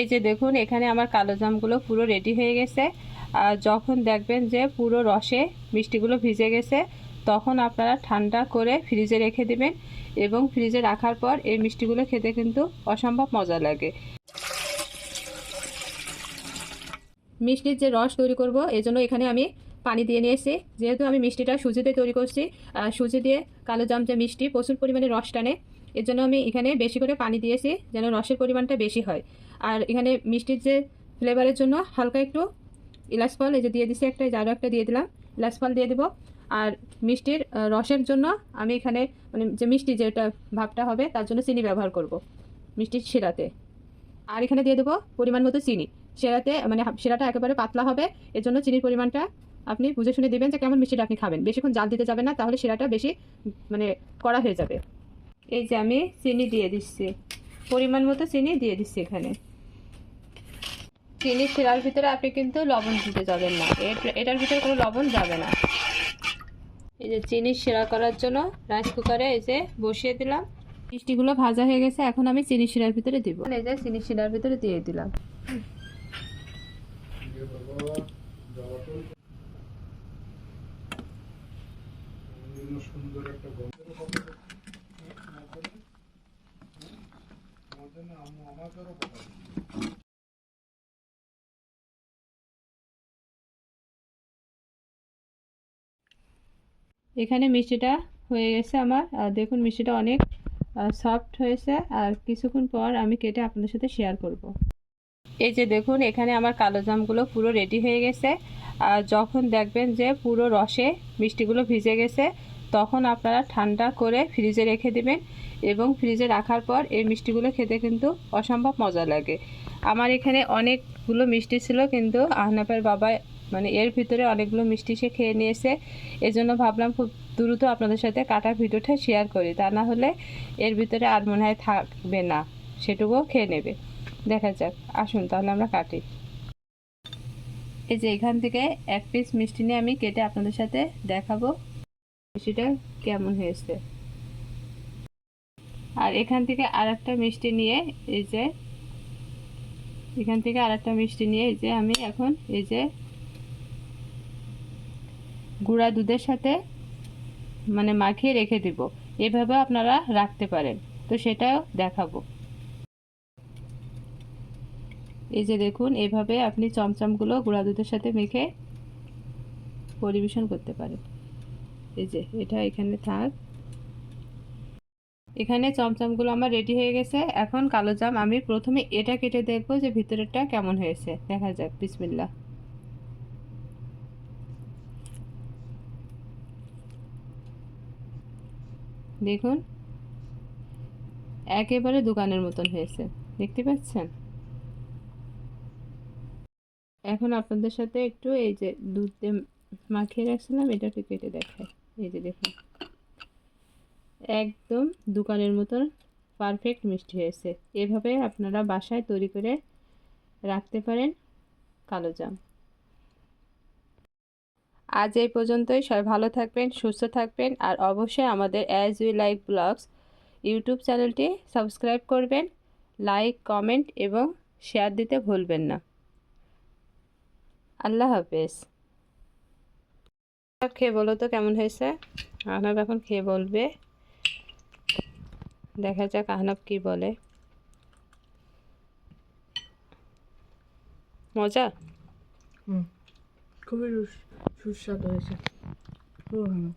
এই যে দেখুন, এখানে আমার কালো জামগুলো পুরো রেডি হয়ে গেছে। আর যখন দেখবেন যে পুরো রসে মিষ্টিগুলো ভিজে গেছে, তখন আপনারা ঠান্ডা করে ফ্রিজে রেখে দেবেন এবং ফ্রিজে রাখার পর এই মিষ্টিগুলো খেতে কিন্তু অসম্ভব মজা লাগে। মিষ্টির যে রস তৈরি করব, এই জন্য এখানে আমি পানি দিয়ে নিয়েছি। যেহেতু আমি মিষ্টিটা সুজিতে তৈরি করছি সুজি দিয়ে কালো জাম যে মিষ্টি প্রচুর পরিমাণে রস টানে। এর জন্য আমি এখানে বেশি করে পানি দিয়েছি যেন রসের পরিমাণটা বেশি হয়। আর এখানে মিষ্টির যে ফ্লেভারের জন্য হালকা একটু ইলাচ ফল, এই যে দিয়ে দিছি একটা আরও একটা দিয়ে দিলাম ইলাচ ফল দিয়ে দেবো। আর মিষ্টির রসের জন্য আমি এখানে মানে যে মিষ্টি যেটা ভাবটা হবে, তার জন্য চিনি ব্যবহার করব, মিষ্টির শিরাতে। আর এখানে দিয়ে দেবো পরিমাণ মতো চিনি। শিরাতে মানে শিরাটা একেবারে পাতলা হবে এর জন্য চিনির পরিমাণটা আপনি বুঝে শুনে দেবেন যে কেমন মিষ্টিটা আপনি খাবেন। বেশিক্ষণ জাল দিতে যাবেন না, তাহলে শিরাটা বেশি মানে কড়া হয়ে যাবে। এই যে আমি চিনি দিয়ে দিচ্ছি। পরিমাণ মতো চিনি দিয়ে দিচ্ছি এখানে। চিনি শিরার ভিতরে আপনি কিন্তু লবণ দিতে যাবেন না। এট- এটার ভিতরে কোনো লবণ যাবে না। এই যে চিনি শিরা করার জন্য রাইস কুকারে এই যে বসিয়ে দিলাম। মিষ্টিগুলো ভাজা হয়ে গেছে, এখন আমি চিনি শিরার ভিতরে দিব। এই যে চিনি শিরার ভিতরে দিয়ে দিলাম। সুন্দর একটা এখানে মিষ্টিটা হয়ে গেছে আমার। আর দেখুন, মিষ্টিটা অনেক সফট হয়েছে। আর কিছুক্ষণ পর আমি কেটে আপনাদের সাথে শেয়ার করব। এই যে দেখুন, এখানে আমার কালো জামগুলো পুরো রেডি হয়ে গেছে। আর যখন দেখবেন যে পুরো রসে মিষ্টিগুলো ভিজে গেছে তখন আপনারা ঠান্ডা করে ফ্রিজে রেখে দেবেন এবং ফ্রিজে রাখার পর এই মিষ্টিগুলো খেতে কিন্তু অসম্ভব মজা লাগে। আমার এখানে অনেকগুলো মিষ্টি ছিল কিন্তু আহনাফের বাবা মানে এর ভিতরে অনেকগুলো মিষ্টি সে খেয়ে নিয়েছে। এজন্য ভাবলাম খুব দ্রুত আপনাদের সাথে কাটা ভিডিওটা শেয়ার করি। তা না হলে এর ভিতরে আর মনে হয় থাকবে না। সেটুকুও খেয়ে নেবে। দেখা যাক। আসুন তাহলে আমরা কাটি। এই যে এখান থেকে এক পিস মিষ্টি নিয়ে আমি কেটে আপনাদের সাথে দেখাবো। মিষ্টিটা কেমন হয়েছে? আর এখান থেকে আর একটা মিষ্টি নিয়ে এই যে, এখান থেকে আর একটা মিষ্টি নিয়ে এই যে আমি এখন এই যে গুঁড়া দুধের সাথে মানে মাখিয়ে রেখে দিব। এভাবে আপনারা রাখতে পারেন। তো সেটাও দেখাবো। এই যে দেখুন, এভাবে আপনি চমচমগুলো গুঁড়া দুধের সাথে মেখে পরিবেশন করতে পারেন। এই যে, এটা এখানে থাক। এখানে চমচমগুলো আমার রেডি হয়ে গেছে। এখন কালো জাম, আমি প্রথমে এটা কেটে দেখব যে ভিতরেরটা কেমন হয়েছে। দেখা যাক বিসমিল্লা দেখুন, একেবারে দোকানের মতন হয়েছে। দেখতে পাচ্ছেন? এখন আপনাদের সাথে একটু এই যে দুধ মাখিয়ে রাখছিলাম এটা একটু কেটে দেখায় এই যে দেখুন। একদম দোকানের মতন পারফেক্ট মিষ্টি হয়েছে। এভাবে আপনারা বাসায় তৈরি করে রাখতে পারেন কালো জাম। আজ এই পর্যন্তই। সবাই ভালো থাকবেন, সুস্থ থাকবেন আর অবশ্যই আমাদের as we like blogs YouTube চ্যানেলটি সাবস্ক্রাইব করবেন লাইক কমেন্ট এবং শেয়ার দিতে ভুলবেন না। আল্লাহ হাফেজ। খেয়ে বলো তো কেমন হয়েছে? আহনাব এখন খেয়ে বলবে। দেখা যাক আহনাব কি বলে। মজা? হুম, খুবই সুস্বাদু হয়েছে। খুব ভালো